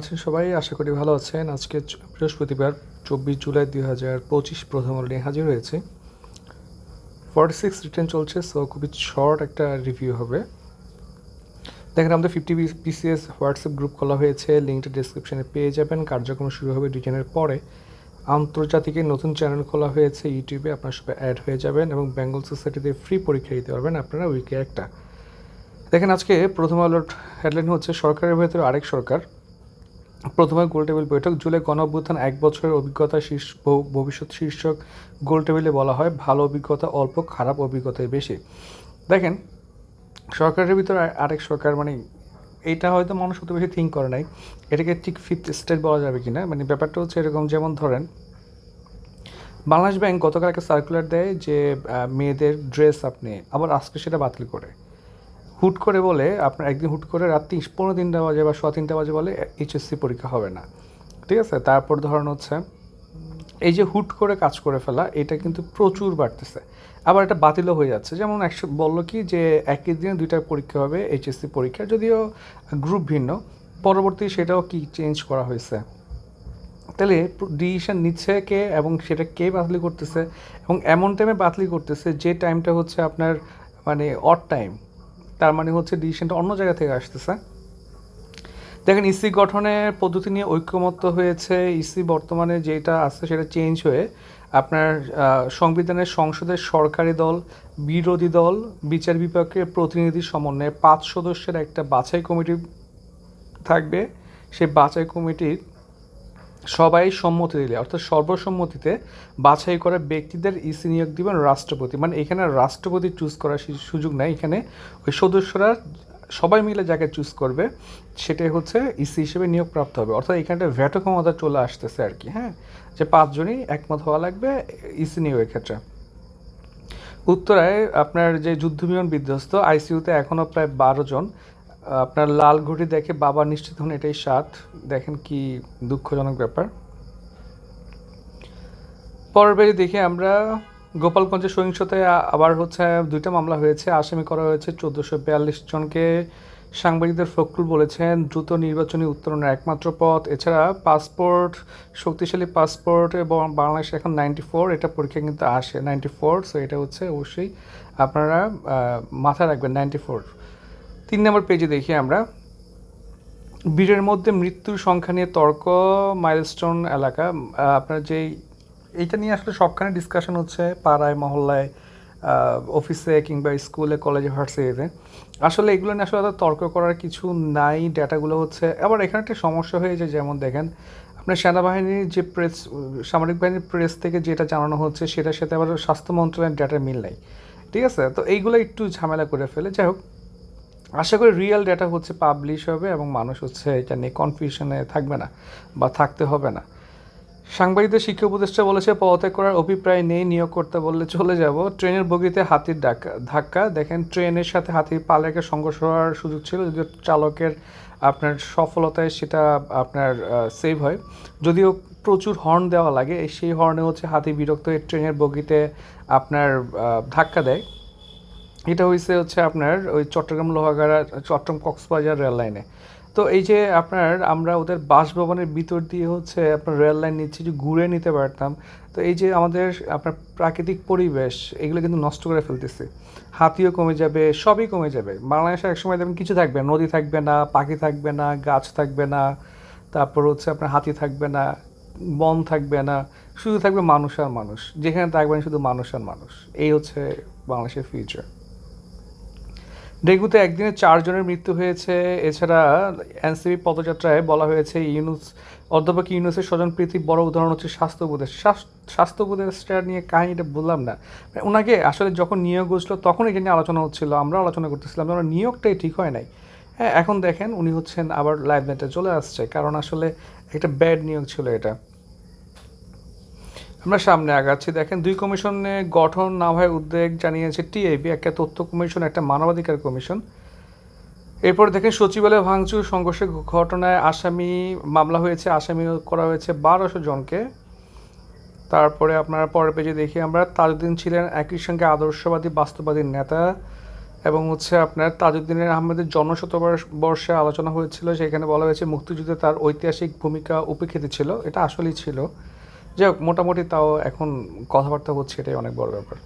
আছেন সবাই? আশা করি ভালো আছেন। আজকে বৃহস্পতিবার, চব্বিশ জুলাই দুই হাজার পঁচিশ প্রথম আলো নিয়ে হাজির হয়েছে। ফর্টি সিক্স রিটার্ন চলছে সো খুবই শর্ট একটা রিভিউ হবে। দেখেন, আমাদের ফিফটি পিসিএস হোয়াটসঅ্যাপ গ্রুপ খোলা হয়েছে। লিঙ্কটা ডিসক্রিপশনে পেয়ে যাবেন। কার্যক্রম শুরু হবে ডিজাইনের পরে। আন্তর্জাতিক নতুন চ্যানেল খোলা হয়েছে ইউটিউবে আপনার সবাই অ্যাড হয়ে যাবেন এবং বেঙ্গল সোসাইটিতে ফ্রি পরীক্ষা দিতে পারবেন আপনারা উইকে একটা। দেখেন, আজকে প্রথম আলোর হেডলাইন হচ্ছে, সরকারের ভেতরে আরেক সরকার। প্রথমে গোল টেবিল বৈঠক। জুলাই গণ অভ্যুত্থান এক বছরের অভিজ্ঞতা শীর্ষ ভবিষ্যৎ শীর্ষক গোল টেবিলে বলা হয়, ভালো অভিজ্ঞতা, অল্প খারাপ অভিজ্ঞতাই বেশি। দেখেন, সরকারের ভিতরে আর- আরেক সরকার মানে এইটা হয়তো মানুষ অত বেশি থিঙ্ক করে নাই। এটাকে ঠিক ফিফথ স্টেট বলা যাবে কি না মানে ব্যাপারটা হচ্ছে এরকম, যেমন ধরেন, বাংলাদেশ ব্যাংক গতকাল একটা সার্কুলার দেয় যে মেয়েদের ড্রেস আপনি, আবার আজকে সেটা বাতিল করে। হুট করে বলে, আপনার একদিন হুট করে রাত্রি পনেরো তিনটা বাজে বা সোয়া তিনটা বাজে বলে এইচএসসি পরীক্ষা হবে না। ঠিক আছে? তারপর ধরুন হচ্ছে, এই যে হুট করে কাজ করে ফেলা, এটা কিন্তু প্রচুর বাড়তেছে। আবার এটা বাতিলও হয়ে যাচ্ছে। যেমন একশো, বলল কি যে একই দিনে দুইটা পরীক্ষা হবে এইচএসসি পরীক্ষা, যদিও গ্রুপ ভিন্ন। পরবর্তী সেটাও কি চেঞ্জ করা হয়েছে? তাহলে ডিসিশন নিচ্ছে কে এবং সেটা কে বাতিল করতেছে? এবং এমন টাইমে বাতিল করতেছে যে টাইমটা হচ্ছে আপনার মানে অড টাইম তার মানে হচ্ছে ডিসিশনটা অন্য জায়গা থেকে আসতেছে। দেখেন, ইসি গঠনের পদ্ধতি নিয়ে ঐক্যমত্য হয়েছে। ইসি বর্তমানে যেটা আছে সেটা চেঞ্জ হয়ে আপনার সংবিধানের সংসদের সরকারি দল, বিরোধী দল, বিচার বিভাগের প্রতিনিধি সমন্বয়ে পাঁচ সদস্যের একটা বাছাই কমিটি থাকবে। সেই বাছাই কমিটির সবাই সম্মতি দিলে, অর্থাৎ সর্বসম্মতিতে বাছাই করা ব্যক্তিদের ইসি নিয়োগ দিবেন রাষ্ট্রপতি। মানে এখানে রাষ্ট্রপতি চুজ করার সুযোগ নাই। এখানে ওই সদস্যরা সবাই মিলে যাকে চুজ করবে, সেটাই হচ্ছে ইসি হিসেবে নিয়োগপ্রাপ্ত হবে। অর্থাৎ এখানটা ভ্যাটো ক্ষমতা চলে আসতেছে আর কি হ্যাঁ? যে পাঁচজনই একমত হওয়া লাগবে ইসি নিয়োগের ক্ষেত্রে। উত্তরায় আপনার যে যুদ্ধ বিমান বিধ্বস্ত আইসিইউতে এখনও প্রায় বারো জন আপনার লাল ঘড়ি দেখে বাবা নিশ্চিত হন এটাই সাত দেখেন কি দুঃখজনক ব্যাপার। পরের দেখি আমরা গোপালগঞ্জের সহিংসতায় আবার হচ্ছে দুইটা মামলা হয়েছে। আসামি করা হয়েছে চোদ্দোশো বিয়াল্লিশ জনকে। সাংবাদিকদের ফখরুল বলেছেন, দ্রুত নির্বাচনী উত্তরণের একমাত্র পথ। এছাড়া পাসপোর্ট, শক্তিশালী পাসপোর্ট এবং বাংলাদেশে এখন নাইনটি ফোর, এটা পরীক্ষা কিন্তু আসে। নাইনটি ফোর সো এটা হচ্ছে অবশ্যই আপনারা মাথায় রাখবেন, নাইনটি ফোর। তিন নম্বর পেজে দেখি আমরা। বীরের মধ্যে মৃত্যুর সংখ্যা নিয়ে তর্ক মাইলস্টোন এলাকা। আপনার যেই, এইটা নিয়ে আসলে সবখানে ডিসকাশন হচ্ছে পাড়ায়, মহল্লায় অফিসে কিংবা স্কুলে কলেজে ভার্সিটিতে আসলে এগুলো নিয়ে আসলে তর্ক করার কিছু নাই ডেটাগুলো হচ্ছে। আবার এখানে একটা সমস্যা হয়ে যায়, যেমন দেখেন, আপনার সেনাবাহিনীর যে প্রেস সামরিক বাহিনীর প্রেস থেকে যেটা জানানো হচ্ছে, সেটার সাথে আবার স্বাস্থ্য মন্ত্রণালয়ের ডেটার মিল নেই। ঠিক আছে? তো এইগুলো একটু ঝামেলা করে ফেলে। যাই হোক আশা করি রিয়েল ডেটা হচ্ছে পাবলিশ হবে এবং মানুষ হচ্ছে এটা নিয়ে কনফিউশনে থাকবে না বা থাকতে হবে না। সাংবাদিকদের শিক্ষা উপদেষ্টা বলেছে, পদত্যাগ করার অভিপ্রায় নেই, নিয়োগ করতে বললে চলে যাব। ট্রেনের বগিতে হাতির ডাকা ধাক্কা। দেখেন ট্রেনের সাথে হাতির পালের একটা সংঘর্ষ হওয়ার সুযোগ ছিল, যদিও চালকের আপনার সফলতায় সেটা আপনার সেভ হয়। যদিও প্রচুর হর্ন দেওয়া লাগে, সেই হর্নে হচ্ছে হাতি বিরক্ত হয়ে ট্রেনের বগিতে আপনার ধাক্কা দেয়। এটা হয়েছে হচ্ছে আপনার ওই চট্টগ্রাম লোহাগাড়া, চট্টগ্রাম কক্সবাজার রেল লাইনে। তো এই যে আপনার আমরা ওদের বাসভবনের ভিতর দিয়ে হচ্ছে আপনার রেল লাইন নিচ্ছি, যে ঘুরে নিতে পারতাম। তো এই যে আমাদের আপনার প্রাকৃতিক পরিবেশ, এগুলো কিন্তু নষ্ট করে ফেলতেছে। হাতিও কমে যাবে, সবই কমে যাবে। বাংলাদেশে একসময় দেখবেন কিছু থাকবে নদী থাকবে না, পাখি থাকবে না, গাছ থাকবে না, তারপর হচ্ছে আপনার হাতি থাকবে না, বন থাকবে না, শুধু থাকবে মানুষ আর মানুষ। যেখানে থাকবেন শুধু মানুষ আর মানুষ। এই হচ্ছে বাংলাদেশের ফিউচার ডেঙ্গুতে একদিনে চারজনের মৃত্যু হয়েছে। এছাড়া এনসিবি পদযাত্রায় বলা হয়েছে, ইউনুস, অধ্যাপক ইউনুসের স্বজন স্বজনপ্রীতি বড় উদাহরণ হচ্ছে স্বাস্থ্য উপদেশ। স্বাস্থ্য উপদেশটা নিয়ে কাহিনিটা বললাম না। ওনাকে আসলে যখন নিয়োগ হচ্ছিল তখন এটা নিয়ে আলোচনা হচ্ছিল, আমরা আলোচনা করতেছিলাম ওনার নিয়োগটাই ঠিক হয় নাই। হ্যাঁ এখন দেখেন উনি হচ্ছেন আবার লাইভ নেটে চলে আসছে, কারণ আসলে একটা ব্যাড নিয়োগ ছিল এটা। আমরা সামনে আগাচ্ছি। দেখেন, দুই কমিশনে গঠন না হয় উদ্বেগ জানিয়েছে টিআইবি একটা তথ্য কমিশন, একটা মানবাধিকার কমিশন। এরপর দেখেন, সচিবালয় ভাঙচুর, সংঘর্ষের ঘটনায় আসামি, মামলা হয়েছে, আসামি করা হয়েছে বারোশো জনকে। তারপরে আপনার পরের পেজে দেখি আমরা, তাজউদ্দিন ছিলেন একই সঙ্গে আদর্শবাদী, বাস্তববাদী নেতা এবং হচ্ছে আপনার তাজউদ্দিনের আহমেদের জন্মশতবর্ষে আলোচনা হয়েছিল, সেখানে বলা হয়েছে মুক্তিযুদ্ধে তার ঐতিহাসিক ভূমিকা উপেক্ষিত ছিল, এটা আসলেই ছিল। যাই হোক মোটামুটি তাও এখন কথাবার্তা হচ্ছে, এটাই অনেক বড় ব্যাপার।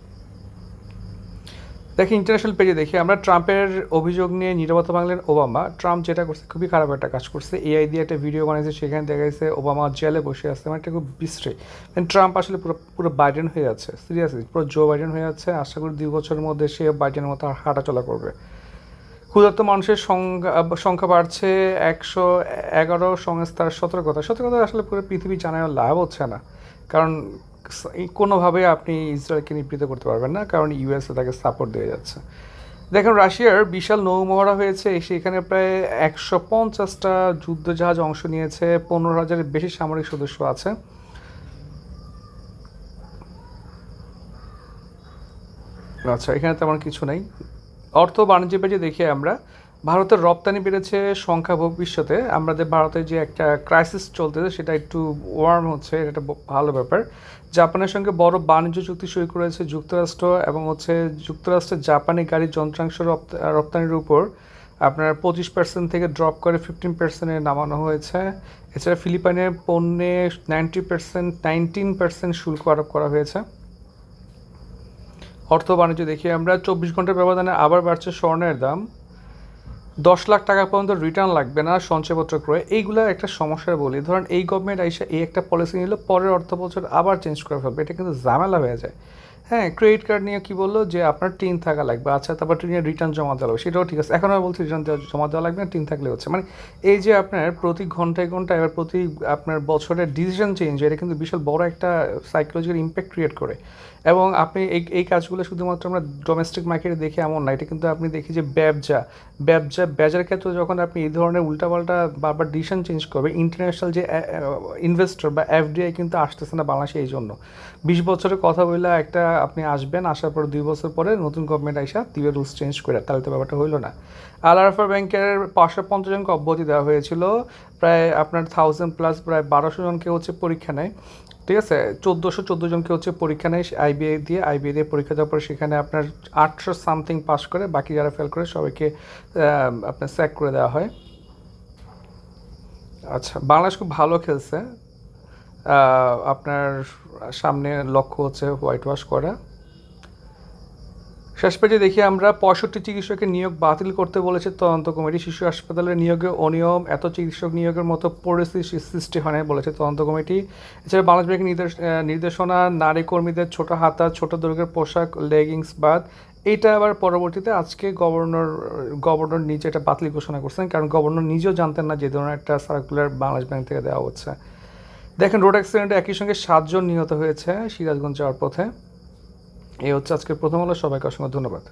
দেখি ইন্টারন্যাশনাল পেজে দেখি, আমরা ট্রাম্পের অভিযোগ নিয়ে নিরবতা বাংলেন ওবামা। ট্রাম্প যেটা করছে, খুবই খারাপ একটা কাজ করছে। এআই দিয়ে একটা ভিডিও বানিয়েছে, সেখানে দেখা গেছে ওবামা জেলে বসে আছে মানে খুব বিশ্রী। মানে ট্রাম্প আসলে পুরো পুরো বাইডেন হয়ে যাচ্ছে সিরিয়াসলি পুরো জো বাইডেন হয়ে যাচ্ছে। আশা করি দুই বছরের মধ্যে সে বাইডেনের মতো আর হাঁটাচলা করবে। ক্ষুধার্ত মানুষের সংখ্যা সংখ্যা বাড়ছে, একশো এগারো সংস্থার সতর্কতা। সতর্কতা আসলে পুরো পৃথিবী জানায়, লাভ হচ্ছে না। কারণ কোনোভাবে আপনি ইসরায়েলকে নিবৃত করতে পারবেন না, কারণ ইউএসএ তাকে সাপোর্ট দিয়ে যাচ্ছে। দেখেন, রাশিয়ার বিশাল নৌমহড়া হয়েছে সেখানে প্রায় একশো পঞ্চাশটা যুদ্ধজাহাজ অংশ নিয়েছে, পনেরো হাজারের বেশি সামরিক সদস্য আছে। আচ্ছা এখানে তেমন কিছু নেই। অর্থ বাণিজ্য পেজে দেখি আমরা ভারতের রপ্তানি বেড়েছে সংখ্যা ভবিষ্যতে। আমাদের ভারতে যে একটা ক্রাইসিস চলতেছে, সেটা একটু ওয়ার্ম হচ্ছে, এটা একটা ভালো ব্যাপার। জাপানের সঙ্গে বড় বাণিজ্য চুক্তি সই করেছে যুক্তরাষ্ট্র এবং হচ্ছে যুক্তরাষ্ট্রের জাপানি গাড়ির যন্ত্রাংশ রপ্ত- রপ্তানির উপর আপনার পঁচিশ পার্সেন্ট থেকে ড্রপ করে ফিফটিন পার্সেন্টে নামানো হয়েছে। এছাড়া ফিলিপাইনের পণ্যে নাইনটি পার্সেন্ট নাইনটিন পার্সেন্ট শুল্ক আরোপ করা হয়েছে। অর্থ বাণিজ্য দেখি আমরা, চব্বিশ ঘণ্টার ব্যবধানে আবার বাড়ছে স্বর্ণের দাম। দশ লাখ টাকা পর্যন্ত রিটার্ন লাগবে না সঞ্চয়পত্র ক্রয়ে। এইগুলো একটা সমস্যা বলি। ধরেন এই গভর্নমেন্ট আইসা এই একটা পলিসি নিল, পরের অর্থ বছর আবার চেঞ্জ করে ফেলবে এটা কিন্তু ঝামেলা হয়ে যায়। হ্যাঁ ক্রেডিট কার্ড নিয়ে কি বলল? যে আপনার টিন থাকা লাগবে। আচ্ছা তারপর টিনের রিটার্ন জমা দেওয়া লাগবে। সেটাও ঠিক আছে। এখন আমি বলছি রিটার্ন জমা দেওয়া লাগবে না টিন থাকলে হচ্ছে। মানে এই যে আপনার প্রতি ঘন্টায় ঘন্টায় এবার প্রতি আপনার বছরের ডিসিশন চেঞ্জ এটা কিন্তু বিশাল বড় একটা সাইকোলজিক্যাল ইম্প্যাক্ট ক্রিয়েট করে। এবং আপনি এই এই কাজগুলো শুধুমাত্র আমরা ডোমেস্টিক মার্কেটে দেখি এমন না। এটা কিন্তু আপনি দেখি যে ব্যবসা ব্যবসা বেজার ক্ষেত্রে যখন আপনি এই ধরনের উল্টাপাল্টা বারবার ডিসিশন চেঞ্জ করবে ইন্টারন্যাশনাল যে ইনভেস্টর বা এফডিআই কিন্তু আসতেছে না বাংলাদেশে এই জন্য। বিশ বছরের কথা বললে একটা আপনি আসবেন, আসার পর দুই বছর পরে নতুন গভর্নমেন্ট আইসা দিবে রুলস চেঞ্জ করে। তাহলে তো ব্যাপারটা হইল না। আল আরফা ব্যাংকের পাঁচশো পঞ্চাশ জনকে অব্যাহতি দেওয়া হয়েছিল। প্রায় আপনার থাউজেন্ড প্লাস প্রায় বারোশো জনকে হচ্ছে পরীক্ষা নেয়। ঠিক আছে? চোদ্দোশো চোদ্দ জনকে হচ্ছে পরীক্ষা নেয় আইবিআই দিয়ে। আইবিআই দিয়ে পরীক্ষা দেওয়ার পর সেখানে আপনার আটশো সামথিং পাস করে। বাকি যারা ফেল করে সবাইকে আপনার স্যাক করে দেওয়া হয়। আচ্ছা বাংলাদেশ খুব ভালো খেলছে। আপনার সামনে লক্ষ্য হচ্ছে হোয়াইট ওয়াশ করা। শেষ পেজে দেখি আমরা পঁয়ষট্টি চিকিৎসকের নিয়োগ বাতিল করতে বলেছে তদন্ত কমিটি। শিশু হাসপাতালের নিয়োগে অনিয়ম, এত চিকিৎসক নিয়োগের মতো পরিস্থিতি সৃষ্টি হয় নাই বলেছে তদন্ত কমিটি। এছাড়া বাংলাদেশ ব্যাংকের নির্দেশ নির্দেশনা, নারী কর্মীদের ছোট হাতা, ছোট দৈর্ঘ্যের পোশাক লেগিংস বাদ। এটা আবার পরবর্তীতে আজকে গভর্নর গভর্নর নিজে এটা বাতিল ঘোষণা করছেন, কারণ গভর্নর নিজেও জানতেন না যে ধরনের একটা সার্কুলার বাংলাদেশ ব্যাংক থেকে দেওয়া হচ্ছে। দেখেন রোড অ্যাক্সিডেন্টে একই সঙ্গে সাতজন নিহত হয়েছে সিরাজগঞ্জ যাওয়ার পথে। এই হচ্ছে আজকের প্রথম হলো সবাইকে অসংখ্য ধন্যবাদ।